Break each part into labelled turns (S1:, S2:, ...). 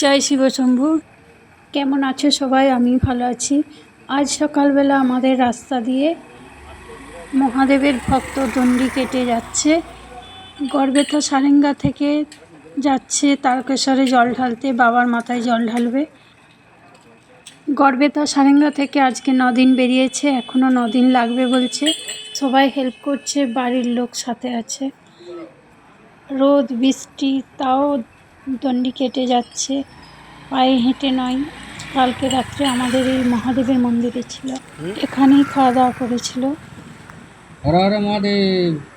S1: জয় শিব শম্ভু। কেমন আছো সবাই? আমি ভালো আছি। আজ সকালবেলা আমাদের রাস্তা দিয়ে মহাদেবের ভক্ত দণ্ডি কেটে যাচ্ছে। গড়বেতা সারেঙ্গা থেকে যাচ্ছে তারকেশ্বরে জল ঢালতে। বাবার মাথায় জল ঢালবে। গড়বেতা সারেঙ্গা থেকে আজকে নদিন বেরিয়েছে এখনও নদিন লাগবে বলছে। সবাই হেল্প করছে, বাড়ির লোক সাথে আছে। রোদ, বৃষ্টি, তাও দণ্ডি কেটে যাচ্ছে। পায়ে হেঁটে নয়, কালকে রাত্রে আমাদের এই মহাদেবের মন্দিরে ছিল। এখানেই খাওয়া দাওয়া করেছিল।
S2: হর হর মহাদেব।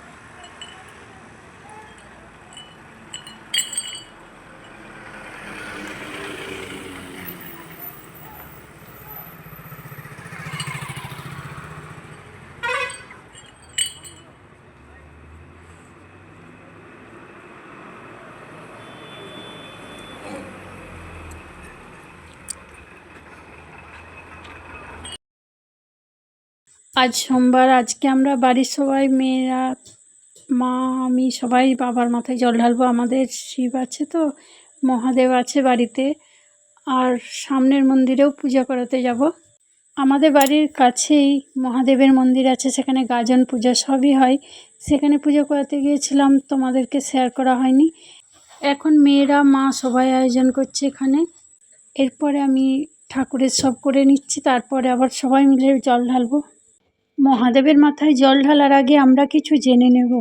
S1: আজ সোমবার, আজকে আমরা বাড়ির সবাই মেয়েরা, মা, আমি সবাই বাবার মাথায় জল ঢালবো, আমাদের শিব আছে তো, মহাদেব আছে বাড়িতে, আর সামনের মন্দিরেও পূজা করাতে যাব। আমাদের বাড়ির কাছেই মহাদেবের মন্দির আছে, সেখানে গাজন পূজা সবই হয়। সেখানে পুজো করাতে গিয়েছিলাম, তোমাদেরকে শেয়ার করা হয়নি। এখন মেয়েরা, মা সবাই আয়োজন করছে এখানে। এরপরে আমি ঠাকুরের সব করে নিচ্ছি, তারপরে আবার সবাই মিলে জল ঢালবো। মহাদেবের মাথায় জল ঢালার আগে আমরা কিছু জেনে নেব।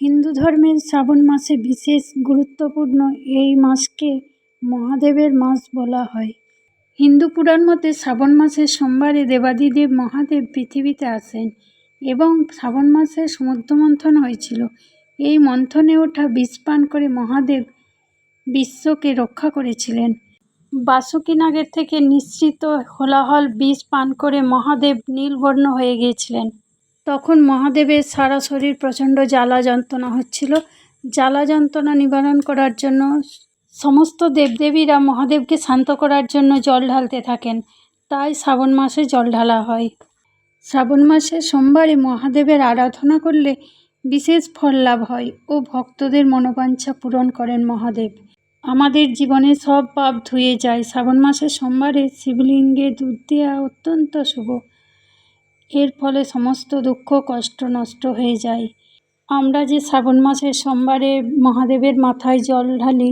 S1: হিন্দু ধর্মের শ্রাবণ মাসে বিশেষ গুরুত্বপূর্ণ এই মাসকে মহাদেবের মাস বলা হয়। হিন্দু পুরাণ মতে শ্রাবণ মাসের সোমবারে দেবাদিদেব মহাদেব পৃথিবীতে আসেন এবং শ্রাবণ মাসে সমুদ্র মন্থন হয়েছিল। এই মন্থনে ওঠা বিষ পান করে মহাদেব বিশ্বকে রক্ষা করেছিলেন। বাসুকী নাগের থেকে নিঃসৃত হোলাহল বিষ পান করে মহাদেব নীলবর্ণ হয়ে গিয়েছিলেন। তখন মহাদেবের সারা শরীর প্রচণ্ড জ্বালা যন্ত্রণা হচ্ছিল। জ্বালা যন্ত্রণা নিবারণ করার জন্য সমস্ত দেবদেবীরা মহাদেবকে শান্ত করার জন্য জল ঢালতে থাকেন। তাই শ্রাবণ মাসে জল ঢালা হয়। শ্রাবণ মাসে সোমবারে মহাদেবের আরাধনা করলে বিশেষ ফল লাভ হয় ও ভক্তদের মনোবাঞ্ছা পূরণ করেন মহাদেব। আমাদের জীবনে সব পাপ ধুয়ে যায়। শ্রাবণ মাসের সোমবারে শিবলিঙ্গে দুধ দেওয়া অত্যন্ত শুভ। এর ফলে সমস্ত দুঃখ, কষ্ট নষ্ট হয়ে যায়। আমরা যে শ্রাবণ মাসের সোমবারে মহাদেবের মাথায় জল ঢালি,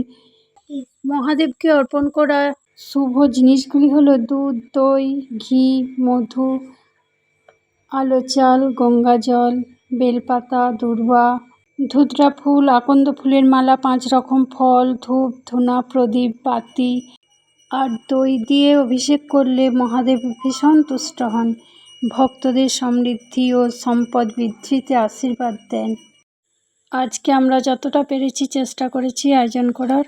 S1: মহাদেবকে অর্পণ করা শুভ জিনিসগুলি হলো দুধ, দই, ঘি, মধু, আলো চাল, গঙ্গা জল, বেলপাতা দূর্বা ধুতরা ফুল, আকন্দ ফুলের মালা, পাঁচ রকম ফল, ধূপ, ধুনা, প্রদীপ, বাতি আর দই দিয়ে অভিষেক করলে মহাদেব ভীষণ তুষ্ট হন। ভক্তদের সমৃদ্ধি ও সম্পদ বৃদ্ধিতে আশীর্বাদ দেন। আজকে আমরা যতটা পেরেছি চেষ্টা করেছি আয়োজন করার।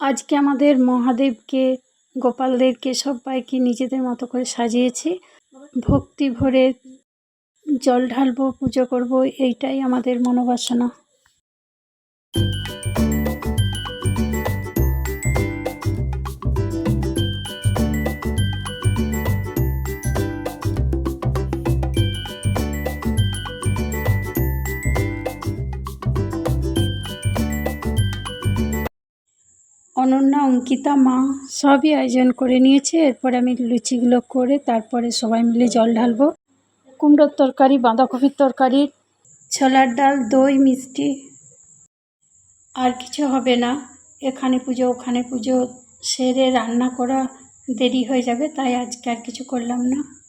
S1: আজকে আমাদের মহাদেবকে, গোপালদেরকে সবাইকে নিজেদের মতো করে সাজিয়েছি। ভক্তি ভরে জল ঢালবো, পুজো করব, এইটাই আমাদের মনোবাসনা। অনন্যা, অঙ্কিতা, মা, সবই আয়োজন করে নিয়েছে। এরপরে আমি লুচিগুলো করে তারপরে সবাই মিলে জল ঢালবো। কুমড়োর তরকারি, বাঁধাকপির তরকারি, ছোলার ডাল, দই, মিষ্টি। আর কিছু হবে না। এখানে পুজো, ওখানে পুজো। সেরে রান্না করা দেরি হয়ে যাবে, তাই আজকে আর কিছু করলাম না।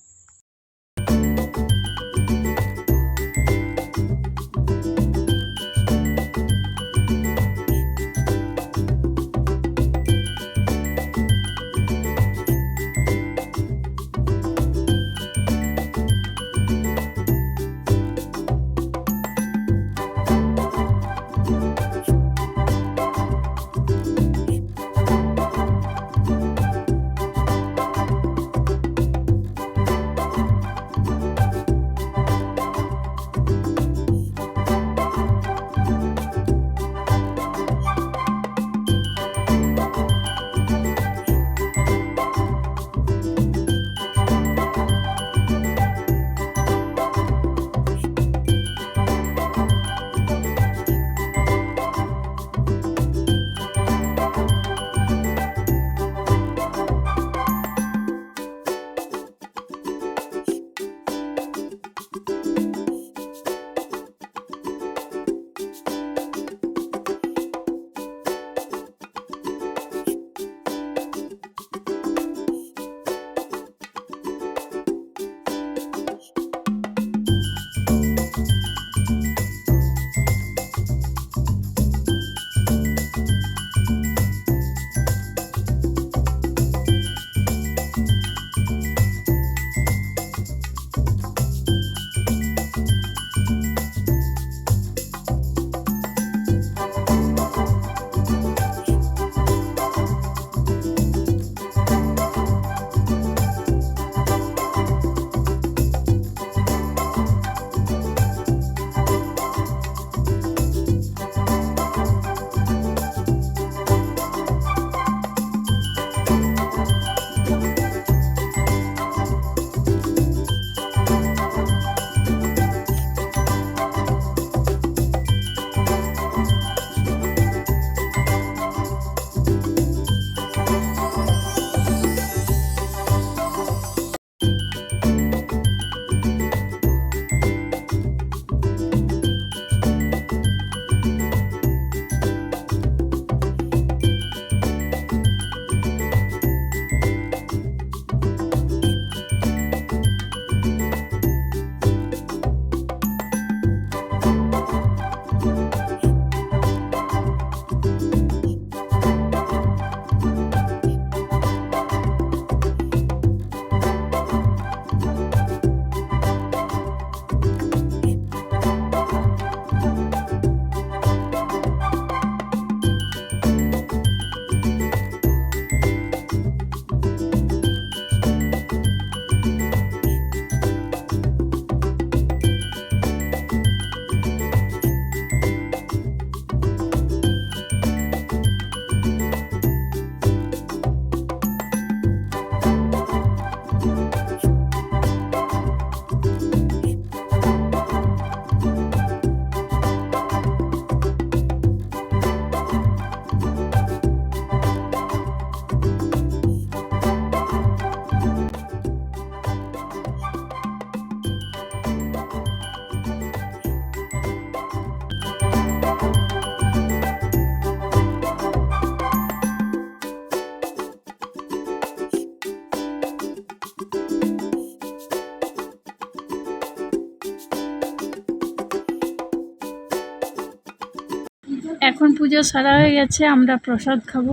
S1: এখন পুজো সারা হয়ে গেছে, আমরা প্রসাদ খাব।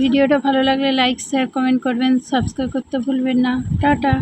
S1: ভিডিওটা ভালো লাগলে লাইক শেয়ার কমেন্ট করবেন সাবস্ক্রাইব করতে ভুলবেন না। টাটা।